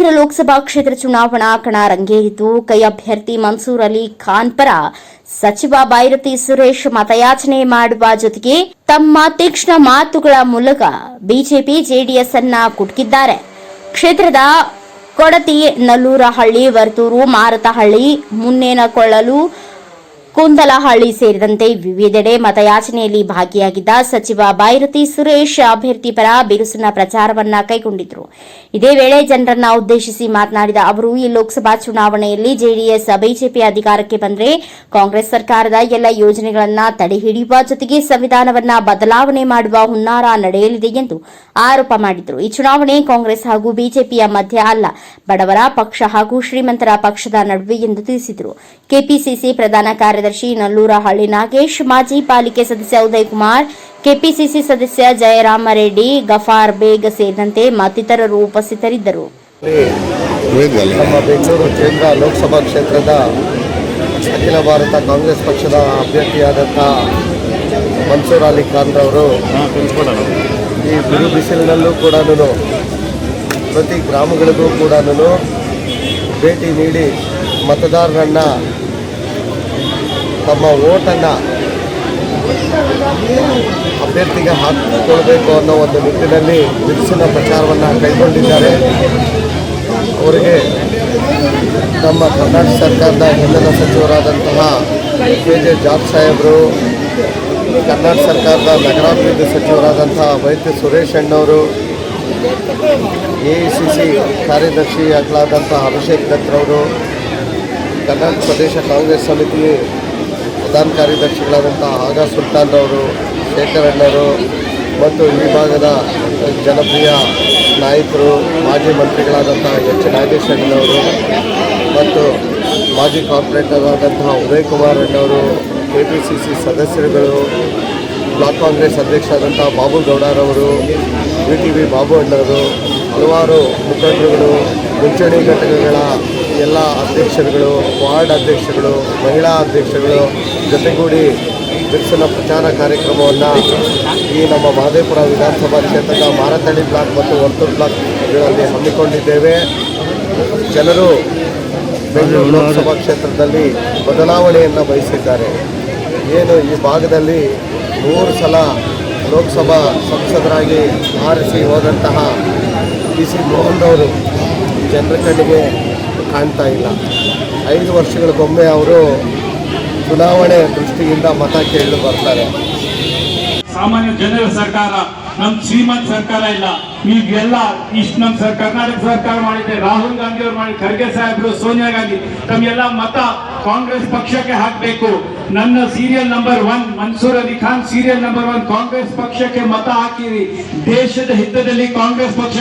ಕೇಂದ್ರ ಲೋಕಸಭಾ ಕ್ಷೇತ್ರ ಚುನಾವಣಾ ಕಣ ರಂಗೇರಿತು ಕೈ ಅಭ್ಯರ್ಥಿ ಮನ್ಸೂರ್ ಅಲಿ ಖಾನ್ ಪರ ಸಚಿವ ಬೈರತಿ ಸುರೇಶ್ ಮತಯಾಚನೆ ಮಾಡುವ ಜೊತೆಗೆ ತಮ್ಮ ತೀಕ್ಷ್ಣ ಮಾತುಗಳ ಮೂಲಕ ಬಿಜೆಪಿ ಜೆಡಿಎಸ್ ಅನ್ನ ಕುಟುಕಿದ್ದಾರೆ. ಕ್ಷೇತ್ರದ ಕೊಡತಿ ನಲ್ಲೂರಹಳ್ಳಿ, ವರ್ತೂರು, ಮಾರತಹಳ್ಳಿ, ಮುನ್ನೇನಕೊಳ್ಳಲು ಕುಂದಲಹಳ್ಳಿ ಸೇರಿದಂತೆ ವಿವಿಧೆಡೆ ಮತಯಾಚನೆಯಲ್ಲಿ ಭಾಗಿಯಾಗಿದ್ದ ಸಚಿವ ಬೈರತಿ ಸುರೇಶ್ ಅಭ್ಯರ್ಥಿ ಪರ ಬಿರುಸಿನ ಪ್ರಚಾರವನ್ನ ಕೈಗೊಂಡಿದ್ರು. ಇದೇ ವೇಳೆ ಜನರನ್ನ ಉದ್ದೇಶಿಸಿ ಮಾತನಾಡಿದ ಅವರು, ಈ ಲೋಕಸಭಾ ಚುನಾವಣೆಯಲ್ಲಿ ಜೆಡಿಎಸ್ ಬಿಜೆಪಿ ಅಧಿಕಾರಕ್ಕೆ ಬಂದರೆ ಕಾಂಗ್ರೆಸ್ ಸರ್ಕಾರದ ಎಲ್ಲ ಯೋಜನೆಗಳನ್ನ ತಡೆಹಿಡಿಯುವ ಜೊತೆಗೆ ಸಂವಿಧಾನವನ್ನ ಬದಲಾವಣೆ ಮಾಡುವ ಹುನ್ನಾರ ನಡೆಯಲಿದೆ ಎಂದು ಆರೋಪ ಮಾಡಿದರು. ಈ ಚುನಾವಣೆ ಕಾಂಗ್ರೆಸ್ ಹಾಗೂ ಬಿಜೆಪಿಯ ಮಧ್ಯ ಅಲ್ಲ, ಬಡವರ ಪಕ್ಷ ಹಾಗೂ ಶ್ರೀಮಂತರ ಪಕ್ಷದ ನಡುವೆ ಎಂದು ತಿಳಿಸಿದರು. ಕೆಪಿಸಿಸಿ ಪ್ರಧಾನ ಕಾರ್ಯದರ್ಶಿ ನಲ್ಲೂರಹಳ್ಳಿ ನಾಗೇಶ್ ಮಾಜಿ ಪಾಲಿಕೆ ಸದಸ್ಯ ಉದಯ್ ಕುಮಾರ್ ಕೆಪಿಸಿಸಿ ಸದಸ್ಯ ಜಯರಾಮ ರೆಡ್ಡಿ ಗಫಾರ್ ಬೇಗ ಸೇರಿದಂತೆ ಮತ್ತಿತರರು ಉಪಸ್ಥಿತರಿದ್ದರು. ನಮ್ಮ ಬೆಂಗಳೂರು ಕೇಂದ್ರ ಲೋಕಸಭಾ ಕ್ಷೇತ್ರದ ಅಖಿಲ ಭಾರತ ಕಾಂಗ್ರೆಸ್ ಪಕ್ಷದ ಅಭ್ಯರ್ಥಿಯಾದಂಥ ಮನ್ಸೂರ್ ಅಲಿ ಖಾನ್ರವರು ಈ ಬಿರು ಬಿಸಿಲಿನಲ್ಲೂ ಕೂಡ ಪ್ರತಿ ಗ್ರಾಮಗಳಿಗೂ ಕೂಡ ಭೇಟಿ ನೀಡಿ ಮತದಾರರನ್ನು ತಮ್ಮ ಓಟನ್ನು ಅಭ್ಯರ್ಥಿಗೆ ಹಾಕಿಕೊಳ್ಬೇಕು ಅನ್ನೋ ಒಂದು ನಿಟ್ಟಿನಲ್ಲಿ ಬಿರುಸಿನ ಪ್ರಚಾರವನ್ನು ಕೈಗೊಂಡಿದ್ದಾರೆ. ಅವರಿಗೆ ನಮ್ಮ ಕರ್ನಾಟಕ ಸರ್ಕಾರದ ಹಿಂದಿನ ಸಚಿವರಾದಂತಹ ಕೆ ಜೆ ಜಾಬ್ ಸಾಹೇಬರು, ಕರ್ನಾಟಕ ಸರ್ಕಾರದ ನಗರಾಭಿವೃದ್ಧಿ ಸಚಿವರಾದಂತಹ ವೈದ್ಯ ಸುರೇಶ್ ಅಣ್ಣವರು ಎ ಐ ಸಿ ಸಿ ಕಾರ್ಯದರ್ಶಿ ಅಭಿಷೇಕ್ ದತ್ರವರು ಕರ್ನಾಟಕ ಪ್ರದೇಶ ಕಾಂಗ್ರೆಸ್ ಸಮಿತಿ ಪ್ರಧಾನ ಕಾರ್ಯದರ್ಶಿಗಳಾದಂಥ ಆಗಾ ಶೇಖರ್ ಅಣ್ಣವರು ಮತ್ತು ಈ ಭಾಗದ ಜನಪ್ರಿಯ ನಾಯಕರು, ಮಾಜಿ ಮಂತ್ರಿಗಳಾದಂಥ ಎಚ್. ನಾಗೇಶ್ ಅಣ್ಣನವರು ಮತ್ತು ಮಾಜಿ ಕಾರ್ಪೊರೇಟರ್ ಆದಂತಹ ಉದಯ್ ಕುಮಾರ್ ಅಣ್ಣವರು ಕೆ ಪಿ ಸಿ ಸಿ ಸದಸ್ಯರುಗಳು, ಬ್ಲಾಕ್ ಕಾಂಗ್ರೆಸ್ ಅಧ್ಯಕ್ಷರಾದಂತಹ ಬಾಬು ಗೌಡರವರು, ವಿ ಟಿ ವಿ ಬಾಬು ಅಣ್ಣವರು ಹಲವಾರು ಮುಖಂಡರುಗಳು, ಮುಂಚೂಣಿ ಘಟಕಗಳ ಎಲ್ಲ ಅಧ್ಯಕ್ಷರುಗಳು, ವಾರ್ಡ್ ಅಧ್ಯಕ್ಷರುಗಳು, ಮಹಿಳಾ ಅಧ್ಯಕ್ಷರುಗಳು ಜೊತೆಗೂಡಿ ಬಿರುಸಿನ ಪ್ರಚಾರ ಕಾರ್ಯಕ್ರಮವನ್ನು ಈ ನಮ್ಮ ಮಹದೇವಪುರ ವಿಧಾನಸಭಾ ಕ್ಷೇತ್ರದ ಮಾರತಳ್ಳಿ ಬ್ಲಾಕ್ ಮತ್ತು ವರ್ತೂರು ಬ್ಲಾಕ್ಗಳಲ್ಲಿ ಹಮ್ಮಿಕೊಂಡಿದ್ದೇವೆ. ಜನರು ಬೆಂಗಳೂರು ಲೋಕಸಭಾ ಕ್ಷೇತ್ರದಲ್ಲಿ ಬದಲಾವಣೆಯನ್ನು ಬಯಸಿದ್ದಾರೆ. ಏನು ಈ ಭಾಗದಲ್ಲಿ ಮೂರು ಸಲ ಲೋಕಸಭಾ ಸಂಸದರಾಗಿ ಆರಿಸಿ ಹೋದಂತಹ ಪಿ ಸಿ ಮೋಹನ್ ಅವರು ಜನರ ಕಣ್ಣಿಗೆ ಕಾಣ್ತಾ ಇಲ್ಲ. ಐದು ವರ್ಷಗಳಿಗೊಮ್ಮೆ ಅವರು ಚುನಾವಣೆ ದೃಷ್ಟಿಯಿಂದ ಮತ ಕೇಳಲು ಬರ್ತಾರೆ. ಸಾಮಾನ್ಯ ಜನರ ಸರ್ಕಾರ, ನಮ್ ಶ್ರೀಮಂತ ಸರ್ಕಾರ ಇಲ್ಲ. ಈಗೆಲ್ಲ ಇಷ್ಟು ನಮ್ ಕರ್ನಾಟಕ ಸರ್ಕಾರ ಮಾಡಿದೆ ರಾಹುಲ್ ಗಾಂಧಿ ಅವರು ಮಾಡಿ ಖರ್ಗೆ ಸಾಹೇಬರು, ಸೋನಿಯಾ ಗಾಂಧಿ ತಮ್ಮೆಲ್ಲ ಮತ ಕಾಂಗ್ರೆಸ್ ಪಕ್ಷಕ್ಕೆ ಹಾಕಬೇಕು. ನನ್ನ serial number one Mansoor Ali Khan serial number one Congress ಪಕ್ಷಕ್ಕೆ ಮತ ಹಾಕಿರಿ. ದೇಶದ ಹಿತದಲ್ಲಿ ಕಾಂಗ್ರೆಸ್ ಪಕ್ಷ